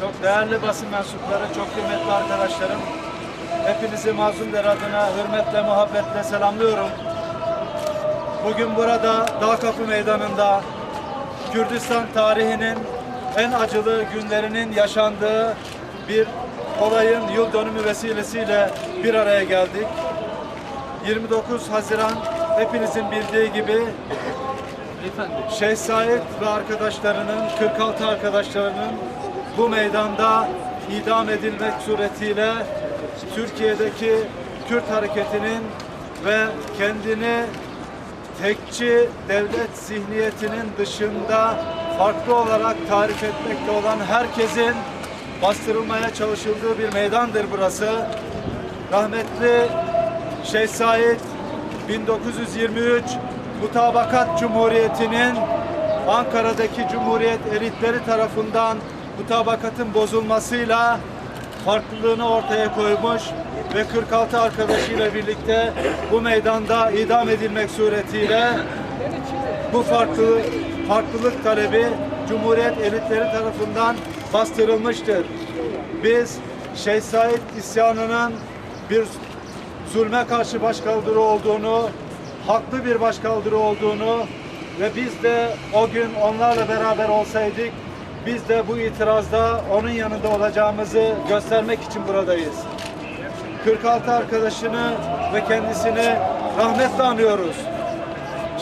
çok değerli basın mensupları, çok kıymetli arkadaşlarım. Hepinizi Mazlumlar adına hürmetle, muhabbetle selamlıyorum. Bugün burada Dağ Meydanı'nda Kürdistan tarihinin en acılı günlerinin yaşandığı bir olayın yıl dönümü vesilesiyle bir araya geldik. 29 Haziran hepinizin bildiği gibi Şeyh Said ve arkadaşlarının, 46 arkadaşlarının bu meydanda idam edilmek suretiyle Türkiye'deki Kürt hareketinin ve kendini tekçi devlet zihniyetinin dışında farklı olarak tarif etmekte olan herkesin bastırılmaya çalışıldığı bir meydandır burası. Rahmetli Şeyh Said 1923 Mutabakat Cumhuriyeti'nin Ankara'daki Cumhuriyet elitleri tarafından mutabakatın bozulmasıyla farklılığını ortaya koymuş ve 46 arkadaşıyla birlikte bu meydanda idam edilmek suretiyle bu farklı farklılık talebi Cumhuriyet elitleri tarafından bastırılmıştır. Biz Şeyh Said isyanının bir zulme karşı başkaldırı olduğunu, haklı bir başkaldırı olduğunu ve biz de o gün onlarla beraber olsaydık biz de bu itirazda onun yanında olacağımızı göstermek için buradayız. 46 arkadaşını ve kendisini rahmetle anıyoruz.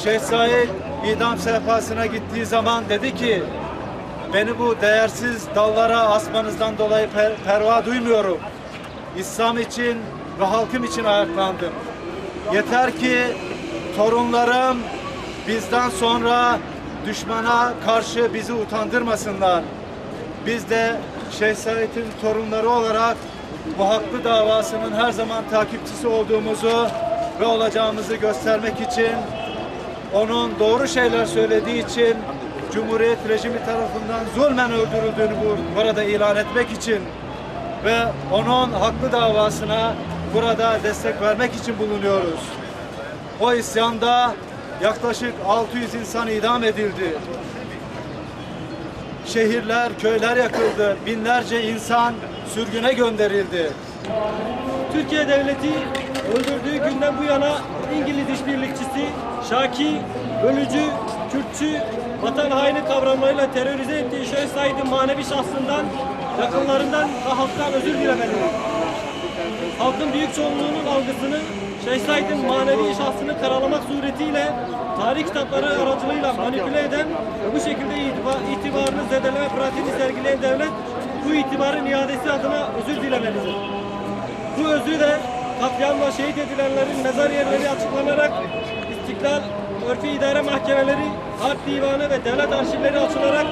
Şeyh Said idam sehpasına gittiği zaman dedi ki beni bu değersiz dallara asmanızdan dolayı per- perva duymuyorum. İslam için ve halkım için ayaklandım. Yeter ki torunlarım bizden sonra düşmana karşı bizi utandırmasınlar. Biz de Şeyh Said'in torunları olarak bu haklı davasının her zaman takipçisi olduğumuzu ve olacağımızı göstermek için onun doğru şeyler söylediği için Cumhuriyet rejimi tarafından zulmen öldürüldüğünü bu, burada ilan etmek için ve onun haklı davasına burada destek vermek için bulunuyoruz. O isyanda yaklaşık 600 insan idam edildi. Şehirler, köyler yakıldı. Binlerce insan sürgüne gönderildi. Türkiye Devleti öldürdüğü günden bu yana İngiliz işbirlikçisi, Şaki, bölücü, Kürtçü, vatan haini kavramlarıyla terörize ettiği Şeyh Said'in manevi şahsından, yakınlarından ve halktan özür dilemelidir. Halkın büyük çoğunluğunun algısını Şeyh Said'in manevi şahsını karalamak suretiyle tarih kitapları aracılığıyla manipüle eden bu şekilde itibar, itibarını zedeleme pratiğini sergileyen devlet bu itibarın iadesi adına özür dilemelidir. Bu özrü de katliamla şehit edilenlerin mezar yerleri açıklanarak İstiklal, Örfi İdare Mahkemeleri, Harp Divanı ve devlet arşivleri açılarak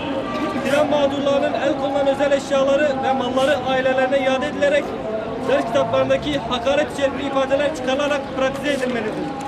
tren mağdurlarının el konulan özel eşyaları ve malları ailelerine iade edilerek ders kitaplarındaki hakaret içerikli ifadeler çıkarılarak pratize edilmelidir.